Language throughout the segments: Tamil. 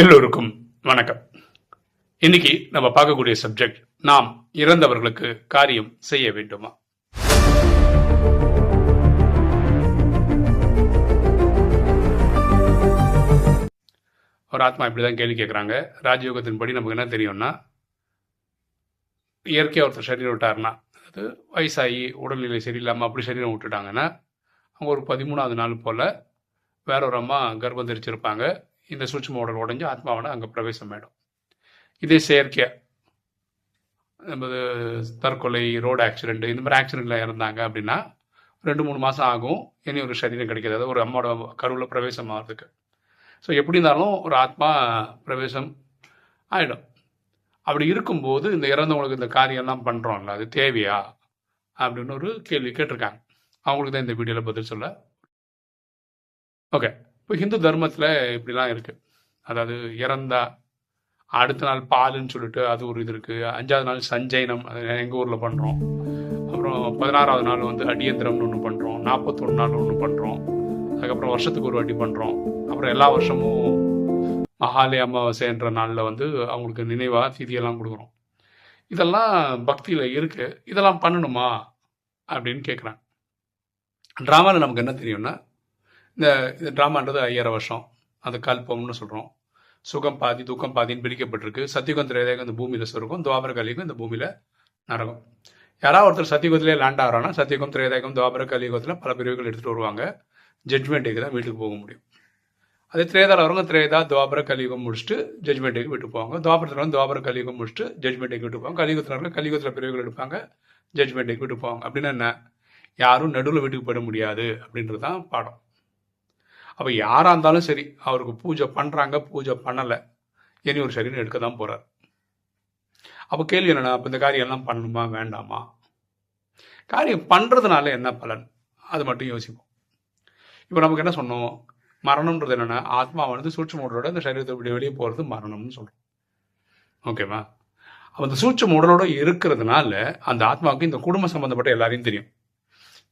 எல்லோருக்கும் வணக்கம். இன்னைக்கு நம்ம பார்க்கக்கூடிய சப்ஜெக்ட் நாம் இறந்தவர்களுக்கு காரியம் செய்ய வேண்டுமா? ஒரு ஆத்மா இப்படிதான் கேள்வி கேட்குறாங்க. ராஜயோகத்தின்படி நமக்கு என்ன தெரியும்னா இயற்கையாக ஒருத்தர் சரீரம் விட்டாருன்னா அது வயசாகி உடல்நிலை சரியில்லாமல் அப்படி சரீரம் விட்டுட்டாங்கன்னா அவங்க ஒரு பதிமூணாவது நாள் போல் வேற ஒரு அம்மா கர்ப்பம் தெரிச்சிருப்பாங்க. இந்த சூட்சம உடல் உடஞ்சி ஆத்மாவோட அங்கே பிரவேசம் ஆகிடும் இதே செயற்கையாக நமது தற்கொலை ரோடு ஆக்சிடென்ட் இந்த மாதிரி ஆக்சிடெண்ட்டில் இறந்தாங்க அப்படின்னா ரெண்டு மூணு மாதம் ஆகும். இனி ஒரு சரீரம் கிடைக்காது. அதாவது ஒரு அம்மாவோட கருவில் பிரவேசம் ஆகிறதுக்கு. ஸோ எப்படி இருந்தாலும் ஒரு ஆத்மா பிரவேசம் ஆகிடும் அப்படி இருக்கும்போது இந்த இறந்தவங்களுக்கு இந்த காரியம்லாம் பண்ணுறோம்ல அது தேவையா? அப்படின்னு ஒரு கேள்வி கேட்டிருக்காங்க. அவங்களுக்கு தான் இந்த வீடியோவில் பதில் சொல்ல. ஓகே இப்போ ஹிந்து தர்மத்தில் இப்படிலாம் இருக்குது அதாவது இறந்தா அடுத்த நாள் பாலுன்னு சொல்லிட்டு அது ஒரு இது இருக்குது அஞ்சாவது நாள் சஞ்சயனம் அது எங்கள் ஊரில் பண்ணுறோம் அப்புறம் பதினாறாவது நாள் வந்து அடியந்திரம்னு ஒன்று பண்ணுறோம் நாற்பத்தொன்று நாள் ஒன்று பண்ணுறோம் அதுக்கப்புறம் வருஷத்துக்கு ஒரு வாட்டி பண்ணுறோம் அப்புறம் எல்லா வருஷமும் மகாலய அமாவாசைன்ற நாளில் வந்து அவங்களுக்கு நினைவாக திதியெல்லாம் கொடுக்குறோம். இதெல்லாம் பக்தியில் இருக்குது இதெல்லாம் பண்ணணுமா அப்படின்னு கேட்குறாங்க ட்ராமாவில் நமக்கு என்ன தெரியும்னா இந்த இந்த ட்ராமான்றது ஐயாயிரம் வருஷம். அந்த கல்பம்னு சொல்கிறோம் சுகம் பாதி துக்கம் பாதின்னு பிரிக்கப்பட்டிருக்கு. சத்தியுகம் திரேதகம் இந்த பூமியில் சொருக்கும் துவாபர கலியுகம் இந்த பூமியில் நரகம். யாராவது ஒருத்தர் சத்தியுகத்திலே லேண்ட் ஆகிறான்னா சத்தியகம் திரேதகம் துவாபர கலியுகத்தில் பல பிரிவுகள் எடுத்துகிட்டு வருவாங்க. ஜட்மெண்ட் டேக்கு தான் வீட்டுக்கு போக முடியும். அதே திரேதாவில் வரவங்க திரேதா துவாபர கலியுகம் முடிச்சுட்டு ஜட்மெண்ட் டேக்கு விட்டு போவாங்க. துவாபரத்தில் வந்து துவாபர கலியுகம் முடிச்சுட்டு ஜட்மெண்ட் டேக்கு விட்டு போவாங்க. கலியுகத்தில் இருக்க கலியுகத்தில் பிரிவுகள் எடுப்பாங்க ஜட்மெண்ட் டேக்கு விட்டு போவாங்க. அப்படின்னா என்ன? யாரும் நடுவில் வீட்டுக்கு போயிட முடியாது அப்படின்றது தான் பாடம். அப்போ யாராக இருந்தாலும் சரி அவருக்கு பூஜை பண்ணுறாங்க பூஜை பண்ணலை. இனி ஒரு சரீரம் எடுக்க தான் போகிறார் அப்போ கேள்வி என்னென்னா அப்போ இந்த காரியம்லாம் பண்ணணுமா வேண்டாமா? காரியம் பண்ணுறதுனால என்ன பலன்? அது மட்டும் யோசிப்போம். இப்போ நமக்கு என்ன சொன்னோம்? மரணம்ன்றது என்னென்னா ஆத்மா வந்து சூட்ச உடலோட இந்த சரீரத்தை விட்டு வெளியே போகிறது மரணம்னு சொல்கிறோம் ஓகேவா அப்போ இந்த சூட்ச உடலோட இருக்கிறதுனால அந்த ஆத்மாவுக்கு இந்த குடும்ப சம்மந்தப்பட்ட எல்லாரையும் தெரியும்.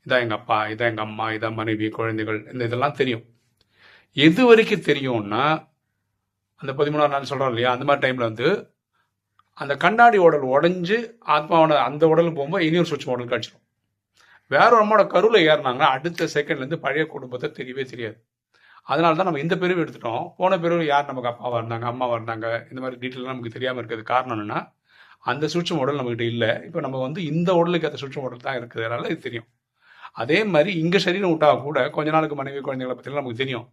இதான் எங்கள் அப்பா இதான் எங்கள் அம்மா இதான் மனைவி குழந்தைகள் இந்த இதெல்லாம் தெரியும். எது வரைக்கும் தெரியும்னா அந்த பதிமூணாம் நாள் சொல்கிறோம் இல்லையா? அந்த மாதிரி டைமில் வந்து அந்த கண்ணாடி உடல் உடஞ்சி ஆத்மாவோட அந்த உடல் போகும்போது இனி ஒரு சுவிட்ச் உடல் காய்ச்சிடும் வேற ஒரு அம்மாவோட கருவில் ஏறினாங்கன்னா அடுத்த செகண்ட்லேருந்து பழைய குடும்பத்தை தெரியவே தெரியாது. அதனால தான் நம்ம இந்த பிரிவு எடுத்துட்டோம். போன பிரிவு யார் நமக்கு அப்பாவாக இருந்தாங்க அம்மாவாக இருந்தாங்க இந்த மாதிரி டீட்டெயிலாம் நமக்கு தெரியாமல் இருக்கிறது காரணம் என்னன்னா அந்த சூட்சம் உடல் நம்மகிட்ட இல்லை. இப்போ நம்ம வந்து இந்த உடலுக்கு அந்த சூட்சம் உடல் தான் இருக்கிறதுனால இது தெரியும். அதே மாதிரி இங்கே சரீரம் விட்டா கூட கொஞ்ச நாளுக்கு மனைவி குழந்தைகளை பற்றிலாம் நமக்கு தெரியும்.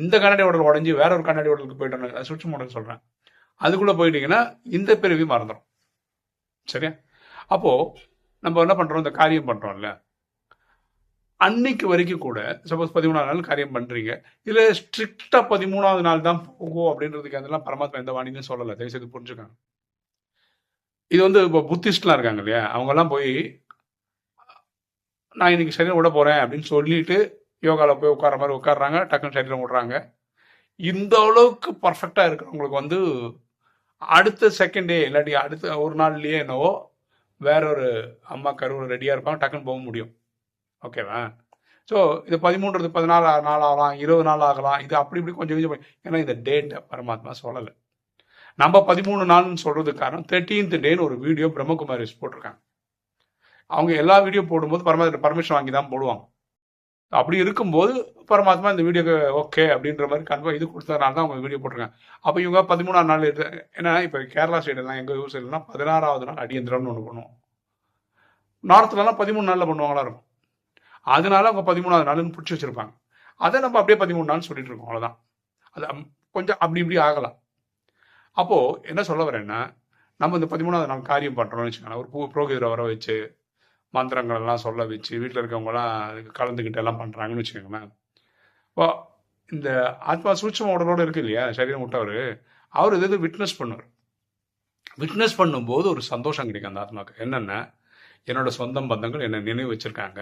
இந்த கண்ணாடி உடல் உடஞ்சி வேற ஒரு கண்ணாடி உடலுக்கு போயிட்டோம் சுவிட்ச் மாடல் சொல்கிறேன் அதுக்குள்ளே போயிட்டீங்கன்னா இந்த பிறவி மறந்துடும் சரியா? அப்போது நம்ம என்ன பண்ணுறோம் இந்த காரியம் பண்ணுறோம்ல அன்னைக்கு வரைக்கும் கூட சப்போஸ் பதிமூணாவது நாள் காரியம் பண்ணுறீங்க இதில் ஸ்ட்ரிக்டாக பதிமூணாவது நாள் தான் போகும் அப்படின்றதுக்கு அதெல்லாம் பரமாத்மா எந்த வாணின்னு சொல்லலை. தயவுசெய்து புரிஞ்சுக்காங்க. இது வந்து இப்போ புத்திஸ்ட்லாம் இருக்காங்க இல்லையா? அவங்கெல்லாம் போய் நான் இன்னைக்கு சரியாக விட போகிறேன் அப்படின்னு சொல்லிட்டு யோகாவில் போய் உட்கார மாதிரி உட்காடுறாங்க டக்குன்னு சரீரம் விடுறாங்க இந்த அளவுக்கு பர்ஃபெக்டாக இருக்கிறவங்களுக்கு வந்து அடுத்த செகண்டே இல்லாட்டி அடுத்த ஒரு நாள்லேயே என்னவோ வேற ஒரு அம்மா கருவில் ரெடியாக இருப்பாங்க டக்குன்னு போக முடியும். ஓகேவா ஸோ இது பதிமூன்றது பதினாலு நாள் ஆகலாம் இருபது நாள் ஆகலாம் இது அப்படி இப்படி கொஞ்சம் கொஞ்சம் ஏன்னா இந்த டேட்டை பரமாத்மா சொல்லலை. நம்ம பதிமூணு நாள்னு சொல்கிறதுக்கு காரணம் தேர்ட்டீன்த் டேன்னு ஒரு வீடியோ பிரம்மகுமாரிஸ் போட்டிருக்காங்க. அவங்க எல்லா வீடியோ போடும்போது பரமாத்மா பர்மிஷன் வாங்கி தான் போடுவாங்க. அப்படி இருக்கும்போது பரமாத்மா இந்த வீடியோ ஓகே அப்படின்ற மாதிரி கன்ஃபார்ம் இது கொடுத்ததுனால தான் அவங்க வீடியோ போட்டிருக்காங்க அப்போ இவங்க பதிமூணாம் நாள் ஏன்னா இப்போ கேரளா சைடெல்லாம் எங்கள் ஊர் சைடுலாம் பதினாறாவது நாள் அடியந்திரம்னு ஒன்று பண்ணுவோம். நார்த்துலலாம் பதிமூணு நாளில் பண்ணுவாங்களா இருக்கும். அதனால அவங்க பதிமூணாவது நாள்னு பிடிச்சி வச்சிருப்பாங்க. அதை நம்ம அப்படியே பதிமூணு நாள் சொல்லிட்டு இருக்கோம் அவ்வளோதான் அது கொஞ்சம் அப்படி இப்படி ஆகலாம். அப்போது என்ன சொல்ல வரேன்னா நம்ம இந்த பதிமூணாவது நாள் காரியம் பண்ணுறோம்னு வச்சுக்கோங்களேன் ஒரு பூ புரோகிதரை வர வச்சு மந்திரங்கள் எல்லாம் சொல்ல வச்சு வீட்டில் இருக்கவங்கலாம் அதுக்கு கலந்துக்கிட்டு எல்லாம் பண்ணுறாங்கன்னு வச்சுக்கோங்களேன். இப்போ இந்த ஆத்மா சூட்சம உடலோடு இருக்கு இல்லையா? சரீரம் விட்டவர் அவர் இது இது விட்னஸ் பண்ணுவார். விட்னஸ் பண்ணும்போது ஒரு சந்தோஷம் கிடைக்கும் அந்த ஆத்மாவுக்கு. என்னென்ன என்னோட சொந்தம் பந்தங்கள் என்னை நினைவு வச்சுருக்காங்க.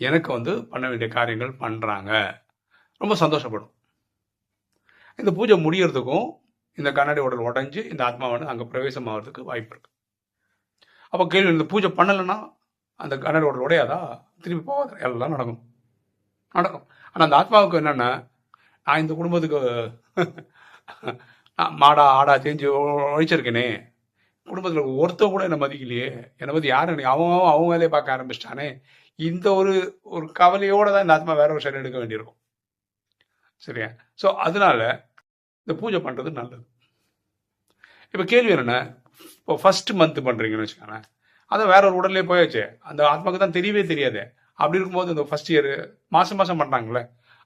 எனக்கு வந்து பண்ண வேண்டிய காரியங்கள் பண்ணுறாங்க ரொம்ப சந்தோஷப்படும். இந்த பூஜை முடியறதுக்கும் இந்த கண்ணாடி உடல் உடஞ்சி இந்த ஆத்மா வந்து அங்கே பிரவேசம் ஆகிறதுக்கு வாய்ப்பு இருக்குது அப்போ கேள்வி இந்த பூஜை பண்ணலைன்னா அந்த கண்ணாடி உடல் உடையாதா? திரும்பி போகாது எல்லாம் நடக்கும். நடக்கும். ஆனால் அந்த ஆத்மாவுக்கு என்னென்ன நான் இந்த குடும்பத்துக்கு மாடா ஆடா செஞ்சு ஒழிச்சிருக்கேனே. குடும்பத்தில் ஒருத்தர் கூட என்னை மதிக்கலையே. என்னை பற்றி யாரும் எனக்கு அவன் அவன் அவங்க வேலையை பார்க்க ஆரம்பிச்சிட்டானே. இந்த ஒரு ஒரு கவலையோடு தான் இந்த ஆத்மா வேற ஒரு சரி எடுக்க வேண்டியிருக்கும். சரியா? ஸோ அதனால இந்த பூஜை பண்ணுறது நல்லது. இப்போ கேள்வி என்னென்ன இப்போ ஃபஸ்ட்டு மந்த் பண்ணுறீங்கன்னு வச்சுக்கோங்களேன். அதை வேற ஒரு உடல்லே போயாச்சு அந்த ஆத்மாவுக்கு தான் தெரியவே தெரியாது. அப்படி இருக்கும்போது இந்த ஃபர்ஸ்ட் இயர் மாதம் மாதம் பண்ணுறாங்கல்ல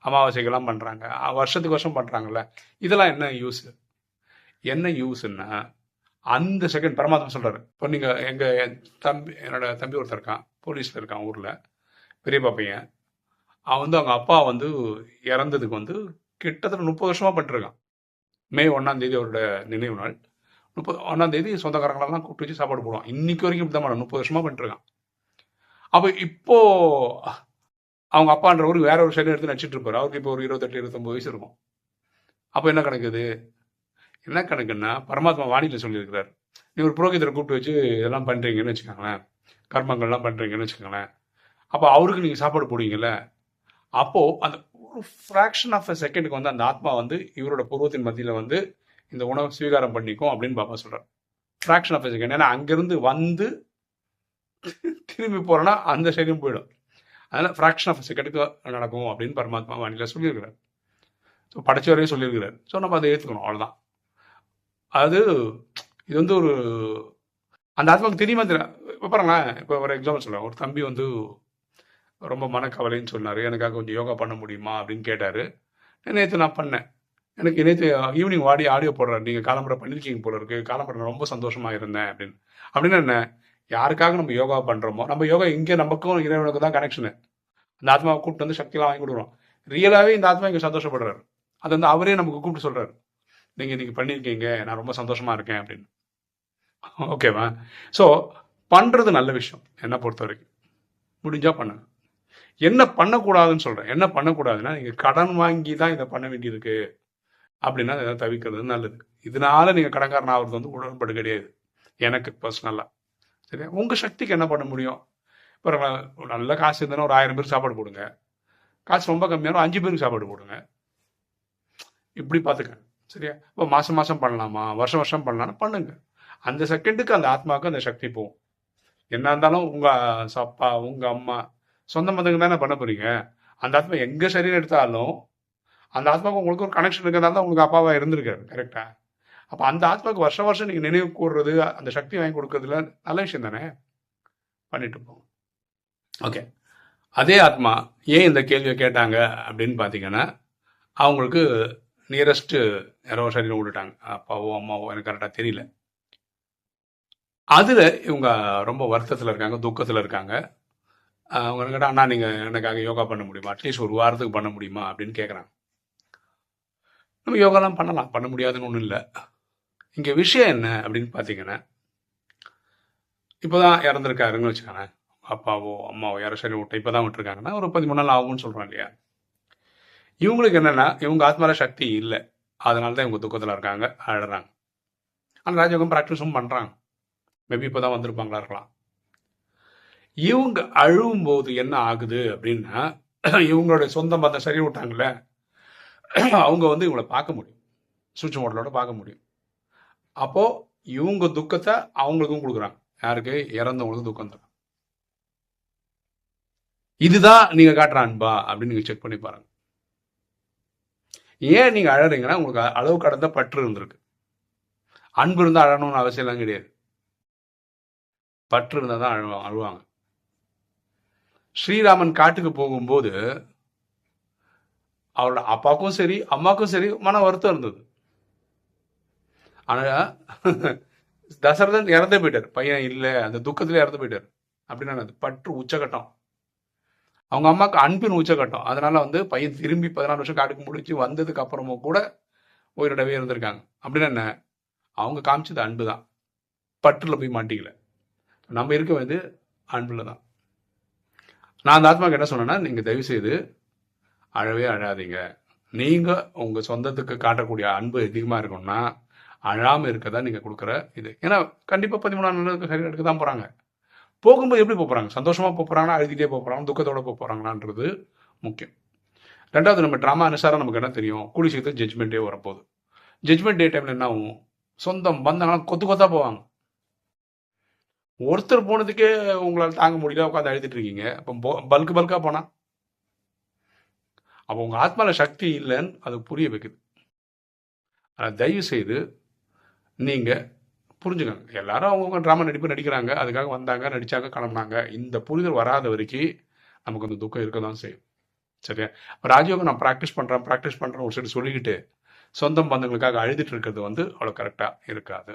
அமாவாசைக்கெல்லாம் பண்ணுறாங்க வருஷத்துக்கு வருஷம் பண்ணுறாங்கல்ல இதெல்லாம் என்ன யூஸ் என்ன யூஸ்ன்னா அந்த செகண்ட் பரமாத்மா சொல்றாரு. இப்போ நீங்க எங்க என் தம்பி என்னோட தம்பி ஒருத்தர் இருக்கான். போலீஸ்ல இருக்கான் ஊர்ல. பெரியப்பா பையன். அவன் வந்து அவங்க அப்பா வந்து இறந்ததுக்கு வந்து கிட்டத்தட்ட முப்பது வருஷமா பண்ணிருக்கான் மே ஒன்னாம் தேதி அவரோட நினைவு நாள். முப்பது ஒன்றாம் தேதி சொந்தக்காரங்களெல்லாம் கூப்பிட்டு வச்சு சாப்பாடு போடுவான். இன்னைக்கு வரைக்கும் இப்படி தான் முப்பது வருஷமா பண்ணிட்டுருக்கான். அப்போ இப்போ அவங்க அப்பான்றவரு வேற ஒரு சைடு எடுத்து நடிச்சிட்டு இருப்பார். அவருக்கு இப்போ ஒரு இருபத்தெட்டு இருபத்தொம்பது வயசு இருக்கும். அப்போ என்ன கணக்குது? என்ன கணக்குன்னா பரமாத்மா வாணியில் சொல்லியிருக்கிறார். நீ ஒரு புரோகிதரை கூப்பிட்டு வச்சு இதெல்லாம் பண்ணுறீங்கன்னு வச்சுக்கோங்களேன். கர்மங்கள்லாம் பண்ணுறீங்கன்னு வச்சுக்கோங்களேன். அப்போ அவருக்கு நீங்கள் சாப்பாடு போடுவீங்கல்ல? அப்போது அந்த ஒரு ஃப்ராக்ஷன் ஆஃப் அ செகண்டுக்கு வந்து அந்த ஆத்மா வந்து இவரோட பூர்வத்தின் மத்தியில் வந்து இந்த உணவை ஸ்வீகாரம் பண்ணிக்கும் அப்படின்னு பாப்பா சொல்கிறார் ஃப்ராக்ஷன் ஆஃப் செகண்ட் ஏன்னா அங்கேருந்து வந்து திரும்பி போகிறோன்னா அந்த சைடும் போயிடும். அதனால் ஃப்ராக்ஷன் ஆஃப் செகண்டுக்கு நடக்கும் அப்படின்னு பரமாத்மா வானிலை சொல்லியிருக்கிறார். ஸோ படைச்ச வரையும் சொல்லியிருக்கிறார். ஸோ நம்ம அதை ஏற்றுக்கணும் அவ்வளோதான் அது இது வந்து ஒரு அந்த ஆத்மாவுக்கு தெரியுமா தெரியல. இப்போ பாருங்களேன். இப்போ ஒரு எக்ஸாம்பிள் சொல்லுவேன் ஒரு தம்பி வந்து ரொம்ப மனக்கவலைன்னு சொன்னார். எனக்காக கொஞ்சம் யோகா பண்ண முடியுமா அப்படின்னு கேட்டார். நேற்று நான் பண்ணேன். எனக்கு நேற்று ஈவினிங் வாடி ஆடியோ போடுறாரு. நீங்கள் காலம்பரை பண்ணியிருக்கீங்க போல இருக்கு. காலம்பரை ரொம்ப சந்தோஷமா இருந்தேன் அப்படின்னு. அப்படின்னு என்ன? யாருக்காக நம்ம யோகா பண்ணுறோமோ நம்ம யோகா இங்கே நமக்கும் இறைவனுக்கு தான் கனெக்ஷனு அந்த ஆத்மாவை கூப்பிட்டு வந்து சக்தியெல்லாம் வாங்கி கொடுக்குறோம். ரியலாகவே இந்த ஆத்மா இங்கே சந்தோஷப்படுறாரு. அது வந்து அவரே நமக்கு கூப்பிட்டு சொல்கிறாரு நீங்கள் இன்னைக்கு பண்ணியிருக்கீங்க நான் ரொம்ப சந்தோஷமா இருக்கேன் அப்படின்னு. ஓகேவா ஸோ பண்ணுறது நல்ல விஷயம். என்னை பொறுத்த வரைக்கும். முடிஞ்சா பண்ணுங்க. என்ன பண்ணக்கூடாதுன்னு சொல்கிறேன் என்ன பண்ணக்கூடாதுன்னா நீங்கள் கடன் வாங்கி தான் இதை பண்ண வேண்டியிருக்கு. அப்படின்னா அதை தவிக்கிறது நல்லது. இதனால நீங்கள் கடன்காரன் ஆகிறது வந்து உடன்பாடு கிடையாது. எனக்கு பர்சனலாக சரியா? உங்கள் சக்திக்கு என்ன பண்ண முடியும்? இப்போ நல்ல காசு இருந்ததுன்னா ஒரு ஆயிரம் பேருக்கு சாப்பாடு போடுங்க. காசு ரொம்ப கம்மியான அஞ்சு பேருக்கு சாப்பாடு போடுங்க. இப்படி பார்த்துக்க சரியா? இப்போ மாதம் மாதம் பண்ணலாமா? வருஷம் வருஷம் பண்ணலாம்னு பண்ணுங்க. அந்த செகண்டுக்கு அந்த ஆத்மாவுக்கு அந்த சக்தி போகும். என்ன இருந்தாலும் உங்கள் அப்பா உங்கள் அம்மா சொந்த மந்தங்க தானே பண்ண போகிறீங்க அந்த ஆத்மா எங்கே சரீரம் எடுத்தாலும் அந்த ஆத்மாவுக்கு உங்களுக்கு ஒரு கனெக்ஷன் இருக்கிறதால தான் உங்களுக்கு அப்பாவா இருந்திருக்காரு கரெக்டா அப்போ அந்த ஆத்மாவுக்கு வருஷம் வருஷம் நீங்கள் நினைவு கூறுறது அந்த சக்தி வாங்கி கொடுக்கறதுல நல்ல விஷயம் தானே? பண்ணிட்டு போங்க. ஓகே அதே ஆத்மா ஏன் இந்த கேள்வியை கேட்டாங்க அப்படின்னு பார்த்தீங்கன்னா அவங்களுக்கு நியரஸ்ட்டு யாரோ சரீரம் விட்டுட்டாங்க. அப்பாவோ அம்மாவோ எனக்கு கரெக்டாக தெரியல. அதில் இவங்க ரொம்ப வருத்தத்தில் இருக்காங்க துக்கத்தில் இருக்காங்க. அவங்க கேட்டால் அண்ணா நீங்கள் எனக்காக யோகா பண்ண முடியுமா? அட்லீஸ்ட் ஒரு வாரத்துக்கு பண்ண முடியுமா? அப்படின்னு கேட்குறாங்க நம்ம யோகாலாம் பண்ணலாம். பண்ண முடியாதுன்னு ஒன்றும் இல்லை. இங்கே விஷயம் என்ன அப்படின்னு பார்த்தீங்கன்னா இப்போ தான் இறந்துருக்காருன்னு வச்சுக்கோங்களேன். அப்பாவோ அம்மாவோ யாரோ சரி விட்டு இப்போ தான் விட்டுருக்காங்கன்னா ஒரு பதிமூணு நாள் ஆகும்னு சொல்கிறோம் இல்லையா? இவங்களுக்கு என்னென்னா இவங்க ஆத்மால சக்தி இல்லை. அதனால தான் இவங்க துக்கத்தில் இருக்காங்க அழுறாங்க. ஆனால் ராஜயோகம் ப்ராக்டிஸும் பண்ணுறாங்க மேபி இப்போ தான் வந்திருப்பாங்களா இருக்கலாம். இவங்க அழுவும்போது என்ன ஆகுது அப்படின்னா இவங்களுடைய சொந்த மதம் சரி விட்டாங்கல்ல அவங்க வந்து இவங்களை பார்க்க முடியும். சுவிட்ச் மோட்டலோட பார்க்க முடியும். அப்போ இவங்க துக்கத்தை அவங்களுக்கும் கொடுக்குறாங்க. யாருக்கு? இறந்தவங்களுக்கு துக்கம் தராங்க இதுதான் நீங்க காட்டுற அன்பா? அப்படின்னு நீங்க செக் பண்ணி பாருங்க. ஏன் நீங்க அழறீங்கன்னா உங்களுக்கு அளவு கடந்த பற்று இருந்திருக்கு. அன்பு இருந்தால் அழணும்னு அவசியம்லாம் கிடையாது. பற்று இருந்தால் தான் அழுவா அழுவாங்க. ஸ்ரீராமன் காட்டுக்கு போகும்போது அவரோட அப்பாவுக்கும் சரி அம்மாவுக்கும் சரி மன வருத்தம் இருந்தது. ஆனா தசரதன் இறந்து போயிட்டார். பையன் இல்லை அந்த துக்கத்துல இறந்து போயிட்டார். அப்படின்னா அது பற்று உச்சகட்டம். அவங்க அம்மாவுக்கு அன்பின் உச்சகட்டம். அதனால வந்து பையன் திரும்பி பதினாலு வருஷம் காட்டுக்கு முடிச்சு வந்ததுக்கு அப்புறமும் கூட உயிரிடவே இருந்திருக்காங்க. அப்படின்னு என்ன? அவங்க காமிச்சது அன்பு தான் பற்றுல போய் மாட்டிக்கல. நம்ம இருக்க வந்து அன்புல தான் நான் அந்த ஆத்மாவுக்கு என்ன சொன்னேன்னா நீங்க தயவு செய்து அழவே அழாதீங்க. நீங்கள் உங்கள் சொந்தத்துக்கு காட்டக்கூடிய அன்பு அதிகமா இருக்கணும்னா இருக்க தான் நீங்கள் கொடுக்குற இது. ஏன்னா கண்டிப்பாக பதிமூணாம் நாளுக்கு சரி எடுக்க தான் போகிறாங்க போகும்போது எப்படி போகிறாங்க சந்தோஷமாக போகிறாங்கன்னா அழுதிட்டே போகிறாங்க துக்கத்தோட போகிறாங்களான்றது முக்கியம். ரெண்டாவது நம்ம ட்ராமா அனுசாரம் நமக்கு என்ன தெரியும்? கூலி சீக்கிரம் ஜட்ஜ்மெண்ட்டே வரப்போகுது. ஜட்மெண்ட் டே டைமில் என்ன ஆகும்? சொந்தம் பந்தங்கள்லாம் கொத்து கொத்தா போவாங்க. ஒருத்தர் போனதுக்கே உங்களால் தாங்க முடியல உட்காந்து அழுதுட்டு இருக்கீங்க. அப்போ பல்க் பல்காக போனால் அப்போ உங்கள் ஆத்மாவில் சக்தி இல்லைன்னு அது புரிய வைக்குது. அதை தயவு செய்து நீங்கள் புரிஞ்சுக்கோங்க. எல்லாரும் அவங்கவுங்க ட்ராமா நடிப்பு நடிக்கிறாங்க அதுக்காக வந்தாங்க நடித்தாங்க கிளம்புனாங்க. இந்த புரிதல் வராத வரைக்கும் நமக்கு அந்த துக்கம் இருக்க தான் செய்யும். சரியா? ராஜயோகம் நான் ப்ராக்டிஸ் பண்ணுறேன் ப்ராக்டிஸ் பண்ணுறேன் ஒரு சைடு சொல்லிக்கிட்டு சொந்தம் பந்தங்களுக்காக அழுதுட்டு இருக்கிறது வந்து அவ்வளோ கரெக்டாக இருக்காது.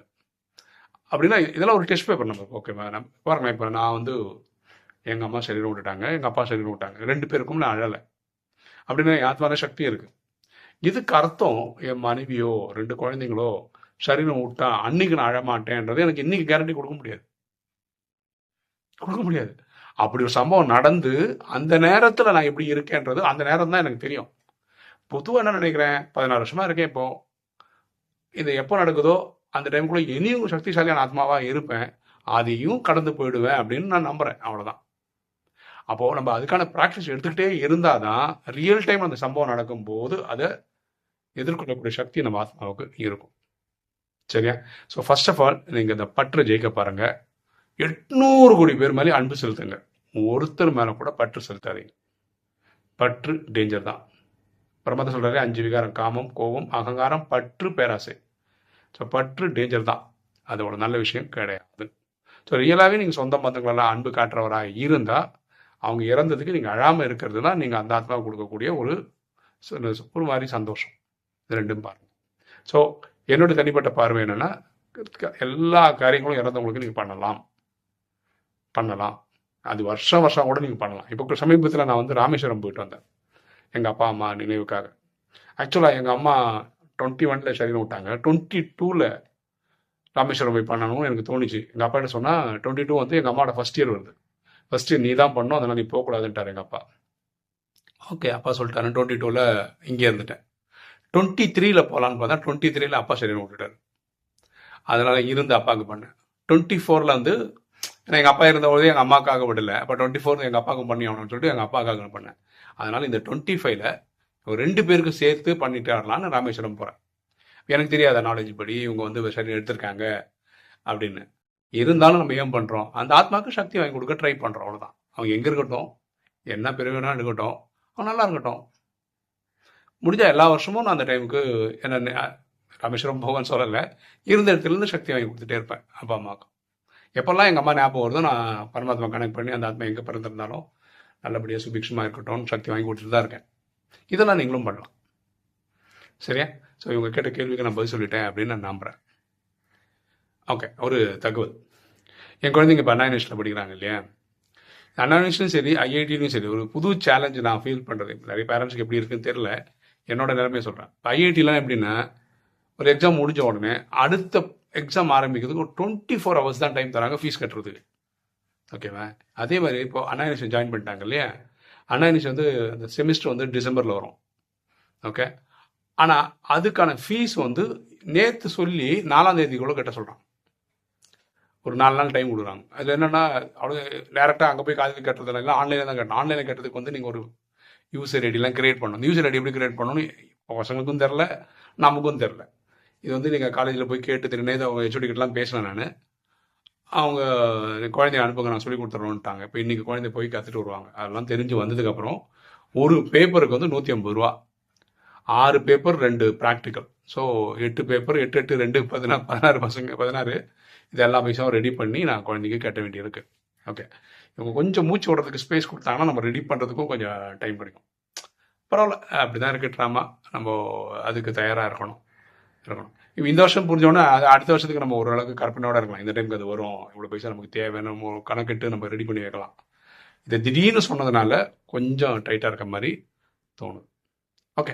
அப்படின்னா இதெல்லாம் ஒரு டெஸ்ட் பேப்பர் நம்ம. ஓகேவா நம்ம பாருங்களேன் இப்போ நான் வந்து எங்கள் அம்மா சரீரம் விட்டுட்டாங்க எங்கள் அப்பா சரீரம் விட்டாங்க. ரெண்டு பேருக்கும் நான் அழலை. அப்படின்னு என் ஆத்மான சக்தி இருக்குது இதுக்கு அர்த்தம் என் மனைவியோ ரெண்டு குழந்தைங்களோ சரீரம் விட்டா அன்னைக்கு நான் அழமாட்டேன்றது எனக்கு இன்னைக்கு கேரண்டி கொடுக்க முடியாது. கொடுக்க முடியாது. அப்படி ஒரு சம்பவம் நடந்து அந்த நேரத்தில் நான் எப்படி இருக்கேன்றது அந்த நேரம் தான் எனக்கு தெரியும். பொதுவாக என்ன நினைக்கிறேன் பதினாறு வருஷமா இருக்கேன் இப்போ. இது எப்போ நடக்குதோ அந்த டைமுக்குள்ள இனியும் சக்திசாலியான ஆத்மாவாக இருப்பேன். அதையும் கடந்து போயிடுவேன் அப்படின்னு நான் நம்புறேன். அவ்வளோதான் அப்போது நம்ம அதுக்கான ப்ராக்டிஸ் எடுத்துக்கிட்டே இருந்தால் தான் ரியல் டைம் அந்த சம்பவம் நடக்கும்போது அதை எதிர்கொள்ளக்கூடிய சக்தி நம்ம ஆத்மாவுக்கு இருக்கும். சரியா? ஸோ ஃபர்ஸ்ட் ஆஃப் ஆல் நீங்கள் இந்த பற்று ஜெயிக்க பாருங்கள் எட்நூறு கோடி பேர் மேலே அன்பு செலுத்துங்க. ஒருத்தர் மேலே கூட பற்று செலுத்தாதீங்க. பற்று டேஞ்சர் தான். பிரமத சொல்கிறாரு அஞ்சு விகாரம் காமம் கோபம் அகங்காரம் பற்று பேராசை. ஸோ பற்று டேஞ்சர் தான். அதோட நல்ல விஷயம் கிடையாது. ஸோ ரியலாகவே நீங்கள் சொந்த பந்தங்களெல்லாம் அன்பு காட்டுறவராக இருந்தால் அவங்க இறந்ததுக்கு நீங்கள் அழாமல் இருக்கிறது தான் நீங்கள் அந்த ஆத்மாவுக்கு கொடுக்கக்கூடிய ஒரு ஒரு மாதிரி சந்தோஷம். இது ரெண்டும் பாருங்க. ஸோ என்னோட தனிப்பட்ட பார்வை என்னென்னா எல்லா காரியங்களும் இறந்தவங்களுக்கு நீங்கள் பண்ணலாம். பண்ணலாம். அது வருஷம் வருஷம் கூட நீங்கள் பண்ணலாம். இப்போ சமீபத்தில் நான் வந்து ராமேஸ்வரம் போயிட்டு வந்தேன். எங்கள் அப்பா அம்மா நினைவுக்காக. ஆக்சுவலாக எங்கள் அம்மா டுவெண்ட்டி ஒனில் சரீரம் விட்டாங்க. டுவெண்ட்டி டூவில் ராமேஸ்வரம் போய் பண்ணணும்னு எனக்கு தோணுச்சு. எங்கள் அப்பா என்ன சொன்னால் டுவெண்ட்டி டூ வந்து எங்கள் அம்மாவோட ஃபஸ்ட் இயர் வருது. ஃபஸ்ட்டு நீ தான் பண்ணும் அதனால் நீ போகக்கூடாதுன்ட்டார் எங்கள் அப்பா. ஓகே அப்பா சொல்லிட்டாரு. டுவெண்ட்டி டூவில் இங்கே இருந்துட்டேன். டுவெண்ட்டி த்ரீல போகலான்னு பார்த்தா டுவெண்ட்டி த்ரீல அப்பா சரீரம் விட்டுட்டார். அதனால் இருந்து அப்பாவுக்கு பண்ணேன். டுவெண்ட்டி ஃபோரில் வந்து ஏன்னா எங்கள் அப்பா இருந்தபோது எங்கள் அம்மாக்காக விடல. அப்போ டுவெண்ட்டி ஃபோர் எங்கள் அப்பாவுக்கு பண்ணி ஆகணும்னு சொல்லிட்டு எங்கள் அப்பாக்காக பண்ணேன். அதனால் இந்த டுவெண்ட்டி ஃபைவ்ல ஒரு ரெண்டு பேருக்கு சேர்த்து பண்ணிட்டு வரலான்னு ராமேஸ்வரம் போகிறேன் எனக்கு தெரியாத நாலேஜ் படி இவங்க வந்து சரி எடுத்திருக்காங்க அப்படின்னு. இருந்தாலும் நம்ம ஏன் பண்ணுறோம் அந்த ஆத்மாவுக்கு சக்தி வாங்கி கொடுக்க ட்ரை பண்ணுறோம் அவ்வளோதான் அவங்க எங்கே இருக்கட்டும் என்ன பெருமைனா இருக்கட்டும் அவன் நல்லா இருக்கட்டும். முடிஞ்சால் எல்லா வருஷமும் நான் அந்த டைமுக்கு என்ன நெ- ராமேஸ்வரம் போகன்னு சொல்லலை. இருந்த இடத்துலேருந்து சக்தி வாங்கி கொடுத்துட்டே இருப்பேன் அப்பா அம்மாவுக்கு. எப்போல்லாம் எங்கள் அம்மா ஞாபகம் வருதோ நான் பரமாத்மா கனெக்ட் பண்ணி அந்த ஆத்மா எங்கே பிறந்திருந்தாலும் நல்லபடியாக சுபிக்ஷமாக இருக்கட்டும் சக்தி வாங்கி கொடுத்துட்டு தான் இருக்கேன். இதெல்லாம் நீங்களும் பண்ணலாம். சரியா? ஸோ இவங்க கேட்ட கேள்விக்கு நான் பதில் சொல்லிட்டேன் அப்படின்னு நான் நம்புகிறேன் ஓகே ஒரு தகவல். என் குழந்தைங்க இப்போ அண்ணா யூனிவர்சிட்டியில் படிக்கிறாங்க இல்லையா? அண்ணா யூனிவர்சிட்டியும் சரி ஐஐடிலையும் சரி ஒரு புது சேலஞ்ச் நான் ஃபீல் பண்ணுறது நிறைய பேரண்ட்ஸ்க்கு எப்படி இருக்குன்னு தெரில என்னோட நிலைமையை சொல்கிறேன் இப்போ ஐஐடிலாம் எப்படின்னா ஒரு எக்ஸாம் முடிஞ்ச உடனே அடுத்த எக்ஸாம் ஆரம்பிக்கிறதுக்கு ஒரு டுவெண்ட்டி ஃபோர் ஹவர்ஸ் தான் டைம் தராங்க ஃபீஸ் கட்டுறதுக்கு. ஓகேவா அதே மாதிரி இப்போ அண்ணா யூனிவர்சிட்டி ஜாயின் பண்ணிட்டாங்க இல்லையா? அண்ணா யூனிவர்சிட்டி வந்து அந்த செமிஸ்டர் வந்து டிசம்பரில் வரும். ஓகே ஆனால் அதுக்கான ஃபீஸ் வந்து நேற்று சொல்லி நாலாம் தேதிக்குள்ள கட்ட சொல்கிறான் ஒரு நாலு நாள் டைம் கொடுக்குறாங்க அது என்னென்னா அவ்வளோ டேரெக்டாக அங்கே போய் காலேஜ் கட்டுறதுல இல்லை ஆன்லைனில் தான் கட்டணும் ஆன்லைனில் கட்டுறதுக்கு வந்து நீங்கள் ஒரு யூசர் ஐடிலாம் கிரியேட் பண்ணணும். யூசர் ஐடி எப்படி கிரியேட் பண்ணணும்னு இப்போ பசங்களுக்கும் தெரில நமக்கும் தெரில இது வந்து நீங்கள் காலேஜில் போய் கேட்டு தெரியுனே அவங்க ஹெச்ஓடி கிட்டலாம் பேசினேன் நான். அவங்க குழந்தைய அனுப்புங்க நான் சொல்லி கொடுத்துருவோன்ட்டாங்க இப்போ இன்றைக்கி குழந்தை போய் கற்றுட்டு வருவாங்க. அதெல்லாம் தெரிஞ்சு வந்ததுக்கப்புறம் ஒரு பேப்பருக்கு வந்து நூற்றி ஐம்பது ரூபா. ஆறு பேப்பர் ரெண்டு ப்ராக்டிக்கல் ஸோ எட்டு பேப்பர் எட்டு எட்டு ரெண்டு பதினாறு பதினாறு பசங்க பதினாறு. இது எல்லா பைசாவும் ரெடி பண்ணி நான் குழந்தைக்கு கட்ட வேண்டியிருக்கு. ஓகே இவங்க கொஞ்சம் மூச்சு விடுறதுக்கு ஸ்பேஸ் கொடுத்தாங்கன்னா நம்ம ரெடி பண்ணுறதுக்கும் கொஞ்சம் டைம் கிடைக்கும் பரவாயில்ல. அப்படி தான் இருக்குது ட்ராமா நம்ம அதுக்கு தயாராக இருக்கணும். இருக்கணும். இப்போ இந்த வருஷம் புரிஞ்சோன்னா அது அடுத்த வருஷத்துக்கு நம்ம ஓரளவுக்கு கற்பனையோட இருக்கலாம். இந்த டைமுக்கு அது வரும். இவ்வளோ பைசா நமக்கு தேவை. நம்ம கணக்கிட்டு நம்ம ரெடி பண்ணி வைக்கலாம். இதை திடீர்னு சொன்னதுனால கொஞ்சம் டைட்டாக இருக்க மாதிரி தோணும் ஓகே